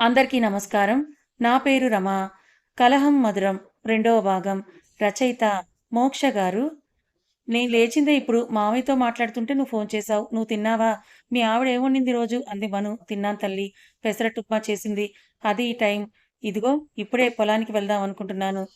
అందరికీ నమస్కారం. నా పేరు రమ. కలహం మధురం రెండవ భాగం. రచయిత మోక్ష గారు. నేను లేచిందే ఇప్పుడు మామయ్యతో మాట్లాడుతుంటే నువ్వు ఫోన్ చేశావు. నువ్వు తిన్నావా? మీ ఆవిడ ఏమొండింది రోజు? అంది మను. తిన్నాను తల్లి. పెసరట్టుప్మా చేసింది. అది ఈ టైం. ఇదిగో ఇప్పుడే పొలానికి వెళ్దాం అనుకుంటున్నాను.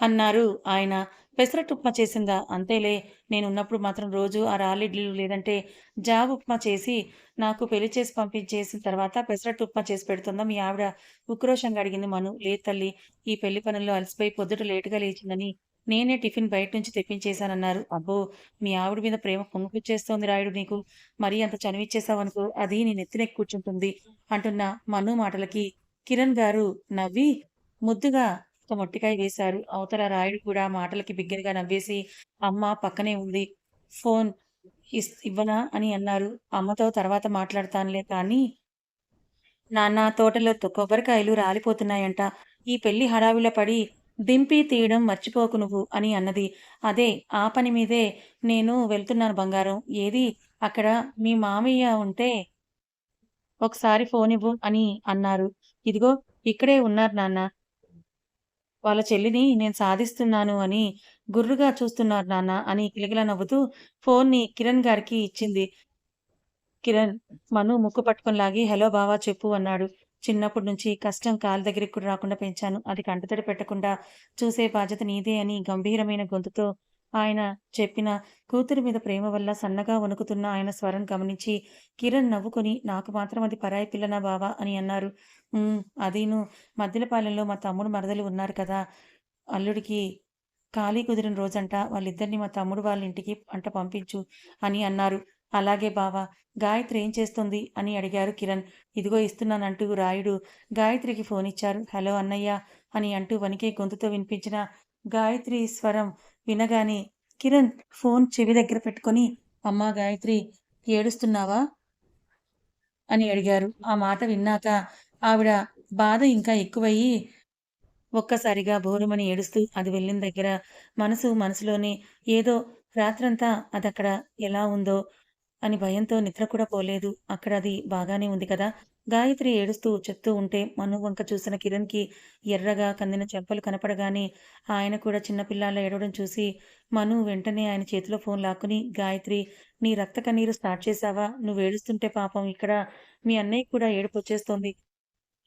అన్నారు. ఆయన పెసరట్టు ఉప్మా చేసిందా? అంతేలే నేనున్నప్పుడు మాత్రం రోజు ఆ రాలిడ్లు లేదంటే జావ ఉప్మా చేసి నాకు పెళ్ళి చేసి పంపించేసిన తర్వాత పెసరట్టు ఉప్మా చేసి పెడుతుందా? మీ ఆవిడ ఉక్రోషంగా అడిగింది మను. లేదు తల్లి ఈ పెళ్ళి పనుల్లో అలసిపోయి పొద్దుట లేటుగా లేచిందని నేనే టిఫిన్ బయట నుంచి తెప్పించేశానన్నారు. అబ్బో మీ ఆవిడ మీద ప్రేమ పొంగుకొచ్చేస్తోంది రాయుడు నీకు. మరీ అంత చనివిచ్చేసావనుకో అది నీ నెత్తినెక్కి కూర్చుంటుంది అంటున్న మను మాటలకి కిరణ్ గారు నవ్వి ముద్దుగా ఒక మొట్టికాయ వేశారు. అవతల రాయుడు కూడా మాటలకి బిగ్గరగా నవ్వేసి అమ్మ పక్కనే ఉంది. ఫోన్ ఇస్ ఇవ్వనా? అని అన్నారు. అమ్మతో తర్వాత మాట్లాడతానులే కానీ నాన్న తోటలో కొబ్బరికాయలు రాలిపోతున్నాయంట. ఈ పెళ్ళి హడావిలో పడి దింపి తీయడం మర్చిపోకు నువ్వు అని అన్నది. అదే ఆ పని మీదే నేను వెళ్తున్నాను బంగారం. ఏది? అక్కడ మీ మామయ్య ఉంటే ఒకసారి ఫోన్ ఇవ్వు అని అన్నారు. ఇదిగో ఇక్కడే ఉన్నారు నాన్న. వాళ్ళ చెల్లిని నేను సాధిస్తున్నాను అని గుర్రుగా చూస్తున్నారు నాన్న అని కిలకిల నవ్వుతూ ఫోన్ని కిరణ్ గారికి ఇచ్చింది. కిరణ్ మను ముక్కు పట్టుకొని లాగి హలో బావా చెప్పు అన్నాడు. చిన్నప్పటి నుంచి కష్టం కాలు దగ్గరికి కూడా రాకుండా పెంచాను. అది కంటతడి పెట్టకుండా చూసే బాధ్యత నీదే అని గంభీరమైన గొంతుతో ఆయన చెప్పిన కూతురి మీద ప్రేమ వల్ల సన్నగా వణుకుతున్న ఆయన స్వరం గమనించి కిరణ్ నవ్వుకొని నాకు మాత్రం అది పరాయి పిల్లనా బావా? అని అన్నారు. అదీను. మద్దిలపాలెంలో మా తమ్ముడు మరదలు ఉన్నారు కదా. అల్లుడికి ఖాళీ కుదిరిన రోజంట వాళ్ళిద్దరిని మా తమ్ముడు వాళ్ళ ఇంటికి అంట పంపించు అని అన్నారు. అలాగే బావా. గాయత్రి ఏం చేస్తుంది? అని అడిగారు కిరణ్. ఇదిగో ఇస్తున్నానంటూ రాయుడు గాయత్రికి ఫోన్ ఇచ్చారు. హలో అన్నయ్య అని అంటూ వణికే గొంతుతో వినిపించిన గాయత్రి స్వరం వినగానే కిరణ్ ఫోన్ చెవి దగ్గర పెట్టుకొని అమ్మా గాయత్రి ఏడుస్తున్నావా? అని అడిగారు. ఆ మాట విన్నాక ఆవిడ బాధ ఇంకా ఎక్కువయ్యి ఒక్కసారిగా బోరుమని ఏడుస్తూ అది వెళ్ళిన దగ్గర మనసు మనసులోనే ఏదో రాత్రంతా అది అక్కడ ఎలా ఉందో అని భయంతో నిద్ర కూడా పోలేదు. అక్కడ అది బాగానే ఉంది కదా గాయత్రి ఏడుస్తూ చెప్తూ ఉంటే మను వంక చూసిన కిరణ్కి ఎర్రగా కందిన చెంపలు కనపడగానే ఆయన కూడా చిన్నపిల్లాల ఏడవడం చూసి మను వెంటనే ఆయన చేతిలో ఫోన్ లాక్కుని గాయత్రి నీ రక్త కన్నీరు స్టార్ట్ చేశావా? నువ్వు ఏడుస్తుంటే పాపం ఇక్కడ మీ అన్నయ్య కూడా ఏడుపు వచ్చేస్తోంది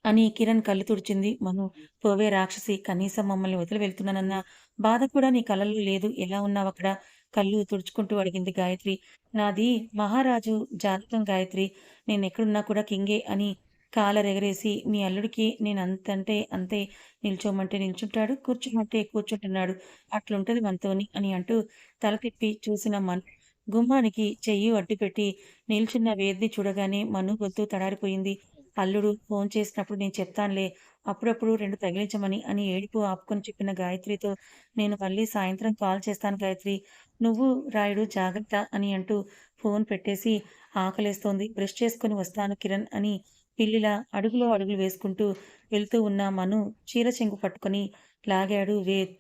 అని కిరణ్ కళ్ళు తుడిచింది. మను పోవే రాక్షసి కనీసం మమ్మల్ని వదిలి వెళ్తున్నానన్న బాధ కూడా నీ కళ్ళల్లో లేదు. ఎలా ఉన్నావు అక్కడ? కళ్ళు తుడుచుకుంటూ అడిగింది గాయత్రి. నాది మహారాజు జాతకం గాయత్రి. నేను ఎక్కడున్నా కూడా కింగే అని కాలరెగరేసి మీ అల్లుడికి నేను అంతంటే అంతే నిల్చోమంటే నిల్చుంటాడు కూర్చోమంటే కూర్చుంటున్నాడు. అట్లుంటది మనతోని అని అంటూ తల తిప్పి చూసిన మన్. గుమ్మానికి చెయ్యి అడ్డుపెట్టి నిల్చున్న వేదిని చూడగానే మను గొంతు తడారిపోయింది. అల్లుడు ఫోన్ చేసినప్పుడు నేను చెప్తానులే అప్పుడప్పుడు రెండు తగిలించమని అని ఏడుపు ఆపుకొని చెప్పిన గాయత్రితో నేను మళ్ళీ సాయంత్రం కాల్ చేస్తాను గాయత్రి నువ్వు రాయుడు జాగ్రత్త అని అంటూ ఫోన్ పెట్టేసి ఆకలేస్తోంది. బ్రష్ చేసుకొని వస్తాను కిరణ్ అని పిల్లిలా అడుగులో అడుగులు వేసుకుంటూ వెళ్తూ ఉన్న మను చీర చెంగు పట్టుకొని లాగాడు. వేద్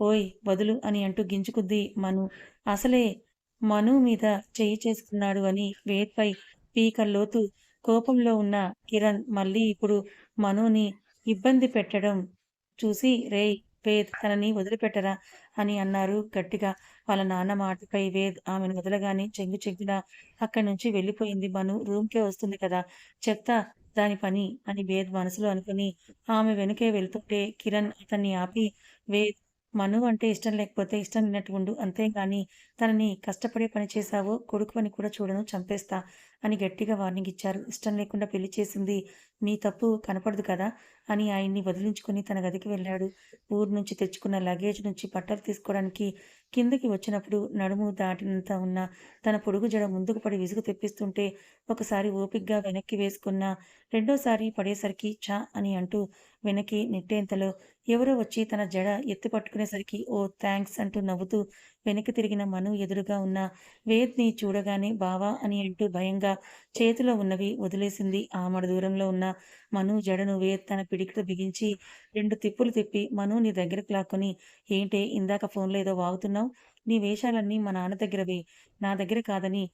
ఓయ్ వదులు అని అంటూ గింజుకుద్ది మను. అసలే మను మీద చేయి చేసుకున్నాడు అని వేద్పై పీకల్లోతు కోపంలో ఉన్న కిరణ్ మళ్ళీ ఇప్పుడు మనుని ఇబ్బంది పెట్టడం చూసి రేయ్ వేద్ తనని వదిలిపెట్టరా? అని అన్నారు గట్టిగా. వాళ్ళ నాన్న మాటపై వేద్ ఆమెను వదలగానే చెంగు చెంగున అక్కడి నుంచి వెళ్ళిపోయింది మను. రూమ్కే వస్తుంది కదా. చెత్త దాని పని అని వేద్ మనసులో అనుకుని ఆమె వెనుకే వెళ్తుంటే కిరణ్ అతన్ని ఆపి వేద్ మను అంటే ఇష్టం లేకపోతే ఇష్టం లేనట్టు ఉండు. అంతేగాని తనని కష్టపడే పని చేశావో కొడుకు అని కూడా చూడను చంపేస్తా. అని గట్టిగా వార్నింగ్ ఇచ్చారు. ఇష్టం లేకుండా పెళ్ళి చేసింది. మీ తప్పు కనపడదు కదా? అని ఆయన్ని వదిలించుకుని తన గదికి వెళ్ళాడు. ఊరు నుంచి తెచ్చుకున్న లగేజ్ నుంచి బట్టలు తీసుకోవడానికి కిందకి వచ్చినప్పుడు నడుము దాటినంత ఉన్న తన పొడుగు జడ ముందుకు పడి విసుగు తెప్పిస్తుంటే ఒకసారి ఓపిగ్గా వెనక్కి వేసుకున్న రెండోసారి పడేసరికి చా అని అంటూ వెనక్కి నెట్టేంతలో ఎవరో వచ్చి తన జడ ఎత్తి పట్టుకునేసరికి ఓ థ్యాంక్స్ అంటూ నవ్వుతూ వెనక్కి తిరిగిన మను ఎదురుగా ఉన్న వేద్ని చూడగానే బావా అని అంటూ భయంగా చేతిలో ఉన్నవి వదిలేసింది. ఆమడ దూరంలో ఉన్న మను జడను వేద్ తన పిడికితో బిగించి రెండు తిప్పులు తిప్పి మను నీ దగ్గరకు లాక్కొని ఏంటే ఇందాక ఫోన్లో ఏదో వాగుతున్నావు? నీ వేషాలన్నీ మా నాన్న దగ్గరవే. నా దగ్గర కాదని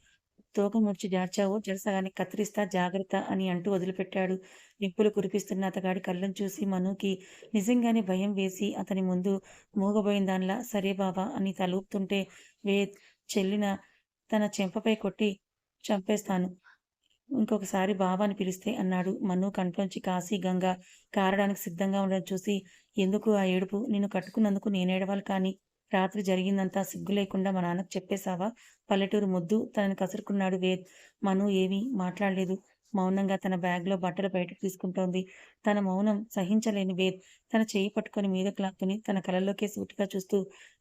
తోక ముడిచి జార్చావో జరసగానే కత్తిరిస్తా జాగ్రత్త అని అంటూ వదిలిపెట్టాడు. నిప్పులు కురిపిస్తున్న అతగాడి కళ్ళను చూసి మనుకి నిజంగానే భయం వేసి అతని ముందు మూగబోయిన దానిలా సరే బాబా అని తలూపుతుంటే వేద్ చెల్లిన తన చెంపపై కొట్టి చంపేస్తాను. ఇంకొకసారి బాబా అని పిలిస్తే అన్నాడు. మను కంట్లోంచి కాశీ, గంగ కారడానికి సిద్ధంగా ఉండడం చూసి ఎందుకు ఆ ఏడుపు? నిన్ను కట్టుకున్నందుకు నేనేడవాలి కానీ రాత్రి జరిగిందంతా సిగ్గు లేకుండా మా నాన్నకు చెప్పేశావా? పల్లెటూరు ముద్దు తనని కసురుకున్నాడు వేద్. మను ఏమీ మాట్లాడలేదు. మౌనంగా తన బ్యాగ్‌లో బట్టలు బయటకు తీసుకుంటోంది. తన మౌనం సహించలేని వేద్ తన చేయి పట్టుకొని మీదకు లాక్కుని తన కళ్ళల్లోకే సూటిగా చూస్తూ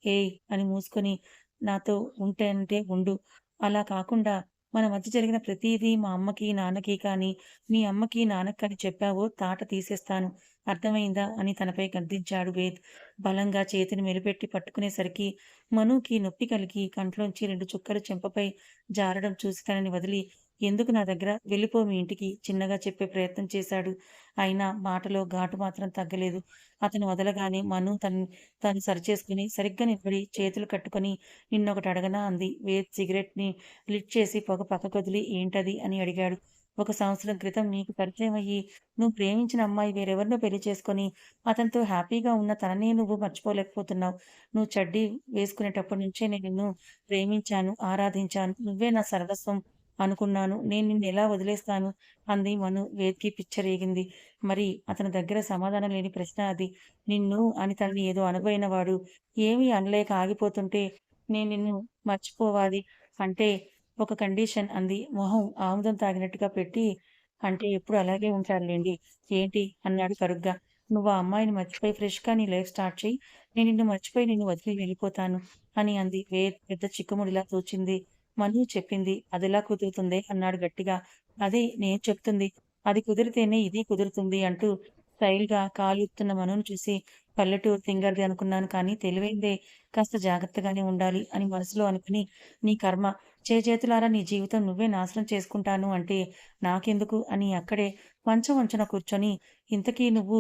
ఏయ్! అని మూసుకొని నాతో ఉంటే అంటే ఉండు. అలా కాకుండా మన మధ్య జరిగిన ప్రతిదీ మా అమ్మకి, నాన్నకి కానీ, మీ అమ్మకి, నాన్నకి కానీ చెప్పావో తాట తీసేస్తాను. అర్థమైందా? అని తనపై గద్దించాడు వేద్. బలంగా చేతిని మెలిపెట్టి పట్టుకునేసరికి మనుకి నొప్పి కలిగి కంట్లోంచి రెండు చుక్కలు చెంపపై జారడం చూసి తనని వదిలి ఎందుకు నా దగ్గర వెళ్ళిపో మీ ఇంటికి చిన్నగా చెప్పే ప్రయత్నం చేశాడు. అయినా మాటలో ఘాటు మాత్రం తగ్గలేదు. అతను వదలగానే మను తన్ తను సరిచేసుకుని సరిగ్గా నిలబడి చేతులు కట్టుకొని నిన్నొకటి అడగనా అంది. వేద్ సిగరెట్‌ని లిట్ చేసి పొగ పక్కకొదిలి ఏంటది? అని అడిగాడు. ఒక సంవత్సరం క్రితం నీకు పరిచయం అయ్యి నువ్వు ప్రేమించిన అమ్మాయి వేరెవరినో పెళ్ళి చేసుకొని అతనితో హ్యాపీగా ఉన్న తననే నువ్వు మర్చిపోలేకపోతున్నావు. నువ్వు చడ్డీ వేసుకునేటప్పటి నుంచే నేను నిన్ను ప్రేమించాను, ఆరాధించాను. నువ్వే నా సర్వస్వం అనుకున్నాను. నేను నిన్ను ఎలా వదిలేస్తాను? అంది మను. వేద్‌కి పిచ్చరేగింది. మరి అతని దగ్గర సమాధానం లేని ప్రశ్న అది. నిన్ను అని తనని ఏదో అనబోయినవాడు ఏమీ అనలేక ఆగిపోతుంటే నేను నిన్ను మర్చిపోవాలి అంటే ఒక కండిషన్ అంది మొహం ఆముదం తాగినట్టుగా పెట్టి. అంటే ఎప్పుడు అలాగే ఉంటారులేండి ఏంటి? అన్నాడు కరుగ్గా. నువ్వు ఆ అమ్మాయిని మర్చిపోయి ఫ్రెష్‌గా నీ లైఫ్ స్టార్ట్ చేయి నేను నిన్ను మర్చిపోయి నిన్ను వదిలి వెళ్ళిపోతాను అని అంది. వే పెద్ద చిక్కుముడిలా తోచింది. మను చెప్పింది. అదిలా కుదురుతుందే? అన్నాడు గట్టిగా. అదే నేను చెప్తుంది. అది కుదిరితేనే ఇది కుదురుతుంది అంటూ స్టైల్‌గా కాలుతున్న మనును చూసి పల్లెటూరు తింగర్ది అనుకున్నాను కానీ తెలివైందే. కాస్త జాగ్రత్తగానే ఉండాలి అని మనసులో అనుకుని నీ కర్మ చేతులారా నీ జీవితం నువ్వే నాశనం చేసుకుంటాను అంటే నాకెందుకు అని అక్కడే వంచ వంచన కూర్చొని ఇంతకీ నువ్వు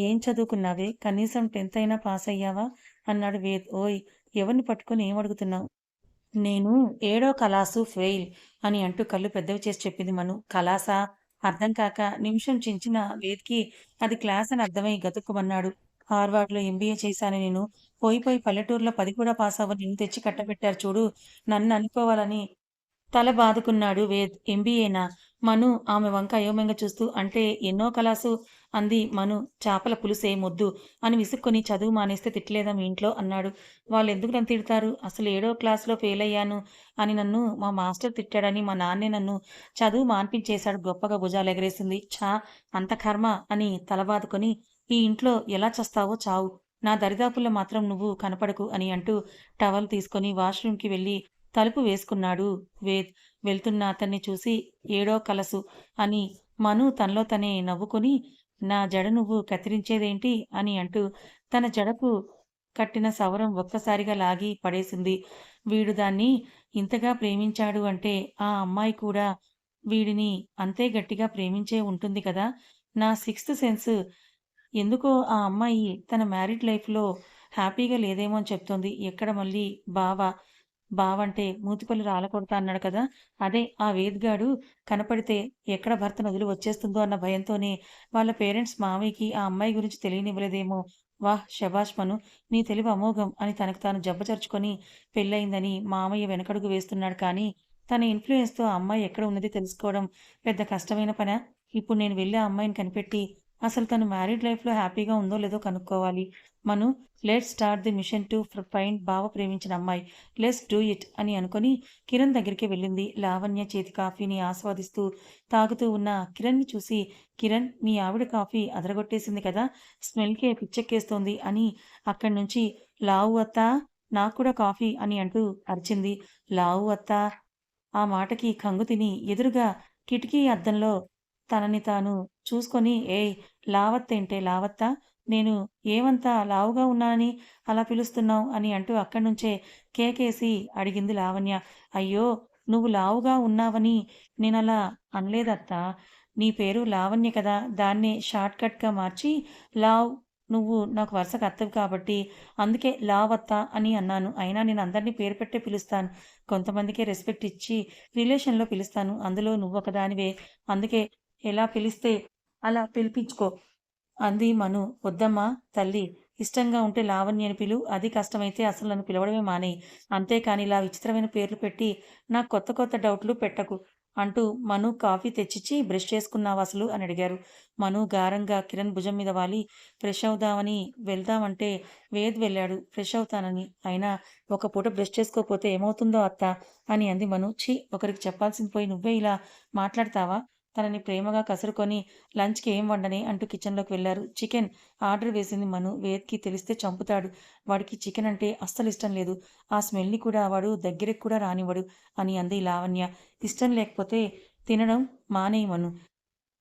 ఏం చదువుకున్నావే? కనీసం టెన్త్ అయినా పాస్ అయ్యావా? అన్నాడు వేద్. ఓయ్! ఎవరిని పట్టుకొని ఏం అడుగుతున్నావు? నేను ఏడో కలాసు ఫెయిల్ అని అంటూ కళ్ళు పెద్దవి చేసి చెప్పింది మను. కలాసా? అర్థం కాక నిమిషం చించిన వేద్‌కి అది క్లాస్ అని అర్థమై గతుక్కుమన్నాడు. హార్వర్డ్‌లో ఎంబీఏ చేశాను నేను. పోయి పోయి పల్లెటూరులో పది కూడా పాసవ్వని నిన్ను తెచ్చి కట్టబెట్టారు చూడు. నన్ను అనుకోవాలని తల బాదుకున్నాడు వేద్. ఎంబీఏనా? మను ఆమె వంక అయోమయంగా చూస్తూ అంటే ఎన్నో కలాసు అంది మను. చేపల పులుసే మొద్దు అని విసుక్కొని చదువు మానేస్తే తిట్టలేదా మీ ఇంట్లో? అన్నాడు. వాళ్ళు ఎందుకు నన్ను తిడతారు? అసలు ఏడో క్లాస్‌లో ఫెయిల్ అయ్యాను అని నన్ను మా మాస్టర్ తిట్టాడని మా నాన్నే నన్ను చదువు మాన్పించేశాడు గొప్పగా భుజాలెగరేసింది. ఛ! అంత కర్మ అని తల బాదుకొని ఈ ఇంట్లో ఎలా చస్తావో చావు. నా దరిదాపుల్లో మాత్రం నువ్వు కనపడకు అని అంటూ టవల్ తీసుకొని వాష్‌రూమ్‌కి వెళ్ళి తలుపు వేసుకున్నాడు వేద్. వెళ్తున్న అతన్ని చూసి ఏడో కలసు అని మను తనలో తనే నవ్వుకొని నా జడ నువ్వు కత్తిరించేదేంటి? అని అంటూ తన జడకు కట్టిన సవరం ఒక్కసారిగా లాగి పడేసింది. వీడు దాన్ని ఇంతగా ప్రేమించాడు అంటే ఆ అమ్మాయి కూడా వీడిని అంతే గట్టిగా ప్రేమించే ఉంటుంది కదా! నా సిక్స్త్ సెన్స్ ఎందుకో ఆ అమ్మాయి తన మ్యారీడ్ లైఫ్‌లో హ్యాపీగా లేదేమో అని చెప్తోంది. ఎక్కడ మళ్ళీ బావ, బావంటే మూతిపల్లి రాలకొడతా అన్నాడు కదా! అదే ఆ వేద్‌గాడు కనపడితే ఎక్కడ భర్తను వదిలి వచ్చేస్తుందో అన్న భయంతోనే వాళ్ళ పేరెంట్స్ మామయ్యకి ఆ అమ్మాయి గురించి తెలియనివ్వలేదేమో. వాహ్! శభాష్ మను! నీ తెలివి అమోఘం అని తనకు తాను జబ్బచరుచుకొని పెళ్ళయిందని మామయ్య వెనకడుగు వేస్తున్నాడు కానీ తన ఇన్ఫ్లుయెన్స్తో ఆ అమ్మాయి ఎక్కడ ఉన్నది తెలుసుకోవడం పెద్ద కష్టమైన పనా? ఇప్పుడు నేను వెళ్ళి ఆ అమ్మాయిని కనిపెట్టి అసలు తను మ్యారీడ్ లైఫ్‌లో హ్యాపీగా ఉందో లేదో కనుక్కోవాలి. Manu let's start the mission to find బావ ప్రేమించిన అమ్మాయి. లెట్స్ డూ ఇట్ అని అనుకొని కిరణ్ దగ్గరికి వెళ్ళింది. లావణ్య చేతి కాఫీని ఆస్వాదిస్తూ తాగుతూ ఉన్న కిరణ్‌ని చూసి కిరణ్ మీ ఆవిడ కాఫీ అదరగొట్టేసింది కదా! స్మెల్‌కే పిచ్చెక్కేస్తోంది అని అక్కడి నుంచి లావు అత్తా! నాకు కూడా కాఫీ అని అంటూ అరిచింది. లావు అత్తా! ఆ మాటకి కంగు తిని ఎదురుగా కిటికీ అద్దంలో తనని తాను చూసుకొని ఏయ్! లావత్తేంటే లావత్తా? నేను ఏమంతా లావుగా ఉన్నానని అలా పిలుస్తున్నావు? అని అంటూ అక్కడి నుంచే కేకేసి అడిగింది లావణ్య. అయ్యో! నువ్వు లావుగా ఉన్నావని నేను అలా అనలేదత్తా! నీ పేరు లావణ్య కదా! దాన్నే షార్ట్కట్గా మార్చి లావ్ నువ్వు నాకు వరుసకు అత్తవి కాబట్టి అందుకే లావత్త అని అన్నాను అయినా నేను అందరినీ పేరు పెట్టే పిలుస్తాను కొంతమందికే రెస్పెక్ట్ ఇచ్చి రిలేషన్లో పిలుస్తాను అందులో నువ్వు ఒకదానివే అందుకే ఎలా పిలిస్తే అలా పిలిపించుకో. అంది మను. వద్దమ్మా తల్లి ఇష్టంగా ఉంటే లావణ్య అని పిలు. అది కష్టమైతే అసలు నన్ను పిలవడమే మానేయి అంతేకాని ఇలా విచిత్రమైన పేర్లు పెట్టి నాకు కొత్త కొత్త డౌట్లు పెట్టకు అంటూ మను కాఫీ తెచ్చిచ్చి బ్రష్ చేసుకున్నావు అసలు అని అడిగారు. మను గారంగా కిరణ్ భుజం మీద వాలి. ఫ్రెష్ అవుదామని వెళ్దామంటే వేద్ వెళ్ళాడు. ఫ్రెష్ అవుతానని. అయినా ఒక పూట బ్రష్ చేసుకోకపోతే ఏమవుతుందో అత్త అని అంది మను. ఛీ ఒకరికి చెప్పాల్సింది పోయి నువ్వే ఇలా మాట్లాడతావా? తనని ప్రేమగా కసురుకొని లంచ్కి ఏం వండని? అంటూ కిచెన్లోకి వెళ్ళారు. చికెన్ ఆర్డర్ వేసింది మను. వేద్కి తెలిస్తే చంపుతాడు. వాడికి చికెన్ అంటే అస్సలు ఇష్టం లేదు. ఆ స్మెల్ని కూడా వాడు దగ్గరికి కూడా రానివ్వడు అని అంది లావణ్య. ఇష్టం లేకపోతే తినడం మానేయి మను.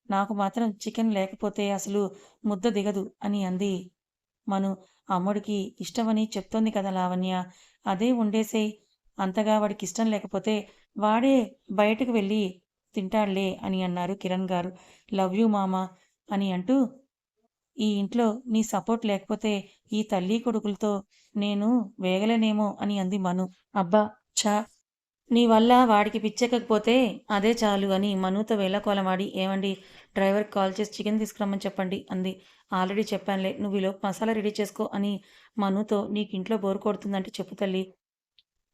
నాకు మాత్రం చికెన్ లేకపోతే అసలు ముద్ద దిగదు అని అంది మను. అమ్ముడికి ఇష్టమని చెప్తోంది కదా లావణ్య. అదే ఉండేసేయ్ అంతగా వాడికి ఇష్టం లేకపోతే వాడే బయటకు వెళ్ళి తింటాడులే అని అన్నారు కిరణ్ గారు. లవ్ యూ మామా అని అంటూ ఈ ఇంట్లో నీ సపోర్ట్ లేకపోతే ఈ తల్లి కొడుకులతో నేను వేగలేనేమో అని అంది మను. అబ్బా ఛా! నీ వల్ల వాడికి పిచ్చెక్కకపోతే అదే చాలు అని మనుతో వేళకోలమాడి ఏమండి డ్రైవర్కి కాల్ చేసి చికెన్ తీసుకురమ్మని చెప్పండి అంది. ఆల్రెడీ చెప్పానులే నువ్వు ఈలోపు మసాలా రెడీ చేసుకో అని మనుతో నీకు ఇంట్లో బోరు కొడుతుందంటే చెప్పు తల్లి.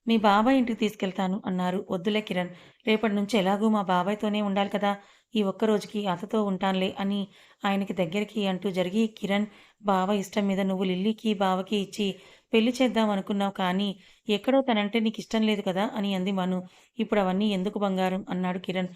మీ బాబాయ్ ఇంటికి తీసుకెళ్తాను అన్నారు. వద్దులే కిరణ్ రేపటి నుంచి ఎలాగూ మా బాబాయ్తోనే ఉండాలి కదా ఈ ఒక్క రోజుకి అతతో ఉంటానులే అని ఆయనకి దగ్గరికి అంటూ జరిగి కిరణ్ బావ ఇష్టం మీద నువ్వు లిల్లీకి బావకి ఇచ్చి పెళ్ళి చేద్దాం అనుకున్నావు కానీ ఎక్కడో తనంటే నీకు ఇష్టం లేదు కదా అని అంది మను. ఇప్పుడు అవన్నీ ఎందుకు బంగారం అన్నాడు కిరణ్.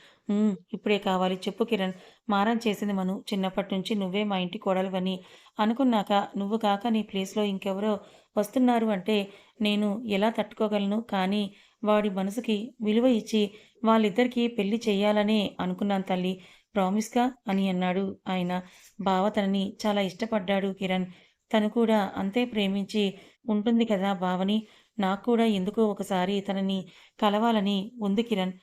ఇప్పుడే కావాలి. చెప్పు కిరణ్ మారం చేసింది మను. చిన్నప్పటి నుంచి నువ్వే మా ఇంటి కోడలువని అనుకున్నాక నువ్వు కాక నీ ప్లేస్లో ఇంకెవరో వస్తున్నారు అంటే నేను ఎలా తట్టుకోగలను? కానీ వాడి మనసుకి విలువ ఇచ్చి వాళ్ళిద్దరికీ పెళ్ళి చేయాలనే అనుకున్నాను తల్లి. ప్రామిస్గా అని అన్నాడు ఆయన. బావ తనని చాలా ఇష్టపడ్డాడు కిరణ్. తను కూడా అంతే ప్రేమించి ఉంటుంది కదా బావని. నాకు కూడా ఎందుకో ఒకసారి తనని కలవాలని ఉంది కిరణ్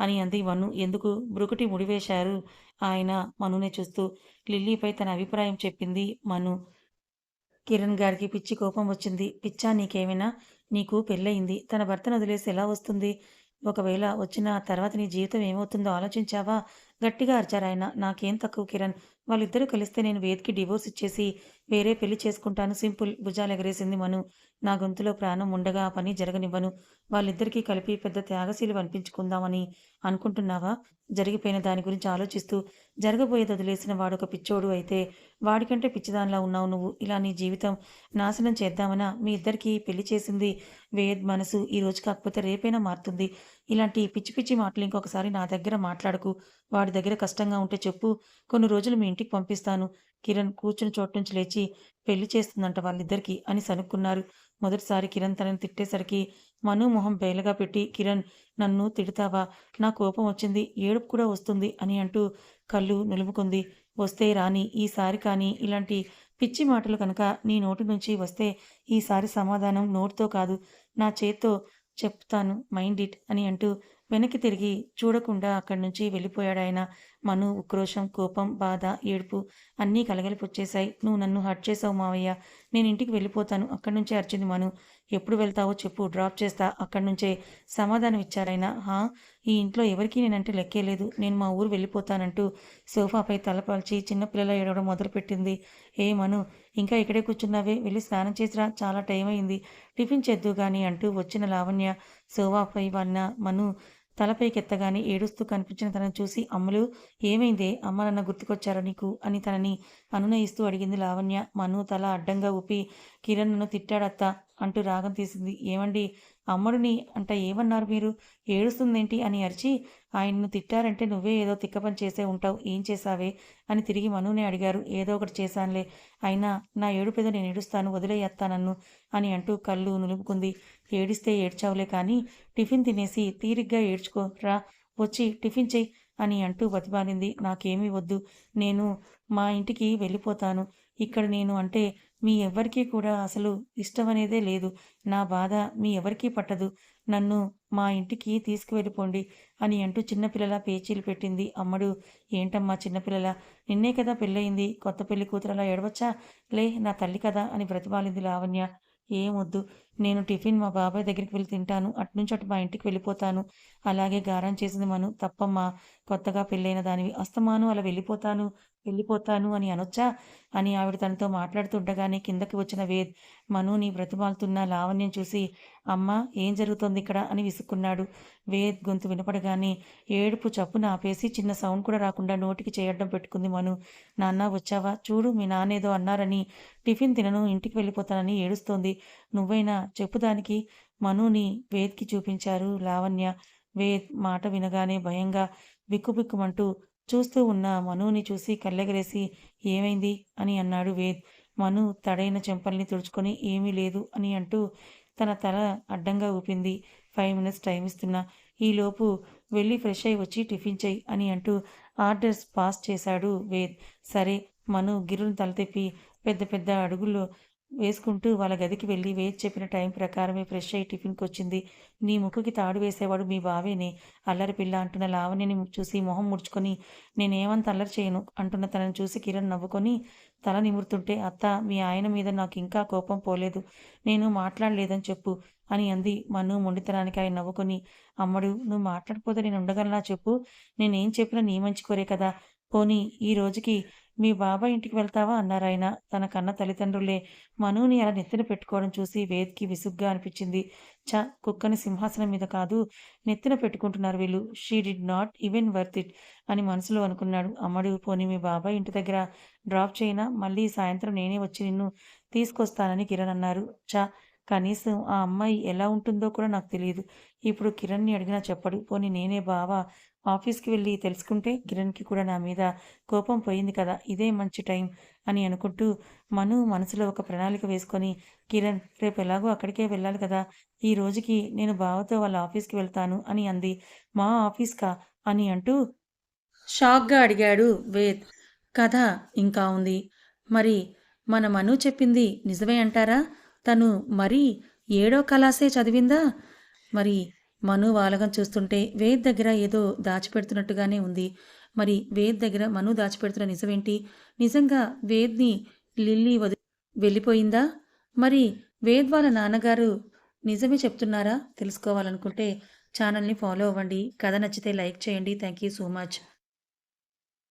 అని అంది మను ఎందుకు? బ్రుకుటి ముడివేశారు. ఆయన మనునే చూస్తూ. లిల్లీపై తన అభిప్రాయం చెప్పింది మను. కిరణ్ గారికి పిచ్చి కోపం వచ్చింది. పిచ్చా నీకేమైనా? నీకు పెళ్ళయింది. తన భర్తను వదిలేసి ఎలా వస్తుంది? ఒకవేళ వచ్చిన తర్వాత నీ జీవితం ఏమవుతుందో ఆలోచించావా? గట్టిగా అరిచారాయన నాకేం తక్కువ కిరణ్. వాళ్ళిద్దరూ కలిస్తే నేను వేద్కి డివోర్స్ ఇచ్చేసి వేరే పెళ్ళి చేసుకుంటాను. సింపుల్ భుజాలు ఎగరేసింది మను. నా గొంతులో ప్రాణం ఉండగా ఆ పని జరగనివ్వను. వాళ్ళిద్దరికీ కలిపి పెద్ద త్యాగశీలు అనిపించుకుందామని అనుకుంటున్నావా? జరిగిపోయిన దాని గురించి ఆలోచిస్తూ జరగబోయేది వదిలేసిన వాడొక పిచ్చోడు అయితే వాడికంటే పిచ్చిదానిలా ఉన్నావు నువ్వు. ఇలా నీ జీవితం నాశనం చేద్దామనా? మీ ఇద్దరికీ పెళ్ళి చేసింది వేద్ మనసు. ఈ రోజు కాకపోతే రేపైనా మారుతుంది. ఇలాంటి పిచ్చి పిచ్చి మాటలు ఇంకొకసారి నా దగ్గర మాట్లాడకు. వాడి దగ్గర కష్టంగా ఉంటే చెప్పు. కొన్ని రోజులు మీ ఇంటికి పంపిస్తాను. కిరణ్ కూర్చుని చోటు నుంచి లేచి పెళ్ళి చేస్తుందంట వాళ్ళిద్దరికి అని సనుక్కున్నారు. మొదటిసారి కిరణ్ తనని తిట్టేసరికి మను మొహం బేలగా పెట్టి కిరణ్ నన్ను తిడతావా? నా కోపం వచ్చింది ఏడుపు కూడా వస్తుంది అని అంటూ కళ్ళు నులుముకుంది. వస్తే రాని ఈసారి కానీ ఇలాంటి పిచ్చి మాటలు కనుక నీ నోటి నుంచి వస్తే ఈసారి సమాధానం నోటితో కాదు. నా చేత్తో చెప్తాను మైండ్ ఇట్ అని అంటూ వెనక్కి తిరిగి చూడకుండా అక్కడి నుంచి వెళ్ళిపోయాడు ఆయన. మను ఉక్రోషం కోపం బాధ ఏడుపు అన్నీ కలగలిపొచ్చేశాయి. నువ్వు నన్ను హర్ట్ చేసావు మావయ్య. నేను ఇంటికి వెళ్ళిపోతాను. అక్కడి నుంచి అర్చింది మను. ఎప్పుడు వెళ్తావో చెప్పు డ్రాప్ చేస్తా. అక్కడి నుంచే సమాధానం ఇచ్చారాయన హా ఈ ఇంట్లో ఎవరికీ నేనంటే లెక్కే లేదు. నేను మా ఊరు వెళ్ళిపోతానంటూ సోఫాపై తలపాల్చి చిన్నపిల్లల ఏడవడం మొదలుపెట్టింది. ఏ మను ఇంకా ఇక్కడే కూర్చున్నావే? వెళ్ళి స్నానం చేసిరా. చాలా టైం అయింది. టిఫిన్ చేద్దు కానీ అంటూ వచ్చిన లావణ్య సోఫాపై వన్న మను తలపైకెత్తగానే ఏడుస్తూ కనిపించిన తనను చూసి అమ్ములు ఏమైందే? అమ్మ నన్న గుర్తుకొచ్చారా నీకు? అని తనని అనునయిస్తూ అడిగింది లావణ్య. మను తల అడ్డంగా ఊపి కిరణ్ నన్ను అంటూ రాగం తీసింది. ఏమండి? అమ్మడిని అంట ఏమన్నారు మీరు? ఏడుస్తుందేంటి? అని అరిచి ఆయన్ను తిట్టారంటే నువ్వే ఏదో తిక్కపని చేసే ఉంటావు. ఏం చేశావే? అని తిరిగి మనునే అడిగారు. ఏదో ఒకటి చేశానులే. అయినా నా ఏడుపేదో నేను ఏడుస్తాను. వదిలేయత్తా నన్ను అని అంటూ కళ్ళు నులుపుకుంది. ఏడిస్తే ఏడ్చావులే కానీ టిఫిన్ తినేసి తీరిగ్గా ఏడ్చుకోరా వచ్చి టిఫిన్ చెయ్యి అని అంటూ బతిమాలింది. నాకేమీ వద్దు. నేను మా ఇంటికి వెళ్ళిపోతాను. ఇక్కడ నేను అంటే మీ ఎవ్వరికీ కూడా అసలు ఇష్టమనేదే లేదు. నా బాధ మీ ఎవరికీ పట్టదు. నన్ను మా ఇంటికి తీసుకువెళ్ళిపోండి అని అంటూ చిన్నపిల్లల పేచీలు పెట్టింది అమ్మడు. ఏంటమ్మా చిన్నపిల్లల? నిన్నే కదా పెళ్ళయింది. కొత్త పెళ్ళి కూతురలా ఏడవచ్చా? లే నా తల్లి కదా అని బ్రతిమాలింది లావణ్య. ఏమొద్దు నేను టిఫిన్ మా బాబాయ్ దగ్గరికి వెళ్ళి తింటాను. అటునుంచి అటు మా ఇంటికి వెళ్ళిపోతాను. అలాగే గారం చేసింది మను. తప్పమ్మా. కొత్తగా పెళ్ళైన దానివి. అస్తమాను అలా వెళ్ళిపోతాను. వెళ్ళిపోతాను అని అనొచ్చా? అని ఆవిడ తనతో మాట్లాడుతుండగానే కిందకి వచ్చిన వేద్ మనుని బ్రతిమాలుతున్న లావణ్యం చూసి అమ్మ ఏం జరుగుతోంది ఇక్కడ? అని విసుక్కున్నాడు. వేద్ గొంతు వినపడగానే ఏడుపు చప్పున ఆపేసి చిన్న సౌండ్ కూడా రాకుండా నోటికి చేయడం పెట్టుకుంది మను. నాన్న వచ్చావా? చూడు మీ నాన్నేదో అన్నారని. టిఫిన్ తినను ఇంటికి వెళ్ళిపోతానని ఏడుస్తోంది. నువ్వైనా చెప్పు దానికి. మనుని వేద్కి చూపించారు లావణ్య. వేద్ మాట వినగానే భయంగా బిక్కుబిక్కుమంటూ చూస్తూ ఉన్న మనుని చూసి కళ్ళెగరేసి ఏమైంది? అని అన్నాడు వేద్. మను తడైన చెంపల్ని తుడుచుకొని ఏమీ లేదు అని అంటూ తన తల అడ్డంగా ఊపింది. ఫైవ్ మినిట్స్ టైం ఇస్తున్నా. ఈలోపు వెళ్ళి ఫ్రెష్ అయి వచ్చి టిఫిన్ చెయ్యి అని అంటూ ఆర్డర్స్ పాస్ చేశాడు వేద్. సరే మను గిరుని తలతెప్పి పెద్ద పెద్ద అడుగుల్లో వేసుకుంటూ వాళ్ళ గదికి వెళ్ళి వేచి చెప్పిన టైం ప్రకారమే ఫ్రెష్ అయ్యి టిఫిన్కి వచ్చింది నీ ముక్కుకి తాడు వేసేవాడు మీ బావేనే. అల్లరి పిల్ల అంటున్న లావణ్యని చూసి మొహం ముడుచుకొని నేనేమంత అల్లరి చేయను అంటున్న తనని చూసి కిరణ్ నవ్వుకొని తల నిమురుతుంటే అత్త మీ ఆయన మీద నాకు ఇంకా కోపం పోలేదు. నేను మాట్లాడలేదని చెప్పు అని అంది మను మొండితనానికి ఆయన నవ్వుకొని. అమ్మడు నువ్వు మాట్లాడిపోతే నేను ఉండగలనా చెప్పు? నేనేం చెప్పినా నీ మంచి కోరే కదా. పోనీ ఈ రోజుకి మీ బాబాయ్ ఇంటికి వెళ్తావా? అన్నారాయన తన కన్న తల్లిదండ్రులే. మనుని అలా నెత్తిన పెట్టుకోవడం చూసి వేద్కి విసుగ్గా అనిపించింది. చ కుక్కని సింహాసనం మీద కాదు నెత్తిన పెట్టుకుంటున్నారు వీళ్ళు. She did not even worth it అని మనసులో అనుకున్నాడు. అమ్మడు పోనీ మీ బాబాయ్ ఇంటి దగ్గర డ్రాప్ చేయనా? మళ్ళీ సాయంత్రం నేనే వచ్చి నిన్ను తీసుకొస్తానని కిరణ్ అన్నారు. చ కనీసం ఆ అమ్మాయి ఎలా ఉంటుందో కూడా నాకు తెలియదు. ఇప్పుడు కిరణ్ని అడిగినా చెప్పడు. పోనీ నేనే బావా? ఆఫీస్కి వెళ్ళి తెలుసుకుంటే కిరణ్కి కూడా నా మీద కోపం పోయింది కదా ఇదే మంచి టైం అని అనుకుంటూ మను మనసులో ఒక ప్రణాళిక వేసుకొని కిరణ్ రేపు ఎలాగో అక్కడికే వెళ్ళాలి కదా ఈ రోజుకి నేను బావతో వాళ్ళ ఆఫీస్కి వెళ్తాను అని అంది. మా ఆఫీస్కా అని అంటూ షాక్గా అడిగాడు వేద్. కథ ఇంకా ఉంది. మరి మన మను చెప్పింది నిజమే అంటారా? తను మరీ ఏడో కలాసే చదివిందా? మరి మను వాలగం చూస్తుంటే వేద్ దగ్గర ఏదో దాచిపెడుతున్నట్టుగానే ఉంది. మరి వేద్ దగ్గర మను దాచిపెడుతున్న నిజమేంటి? నిజంగా వేద్ని లిల్లీ వది వెళ్ళిపోయిందా? మరి వేద్ వాళ్ళ నాన్నగారు నిజమే చెప్తున్నారా? తెలుసుకోవాలనుకుంటే ఛానల్ని ఫాలో అవ్వండి. కథ నచ్చితే లైక్ చేయండి. Thank you so much.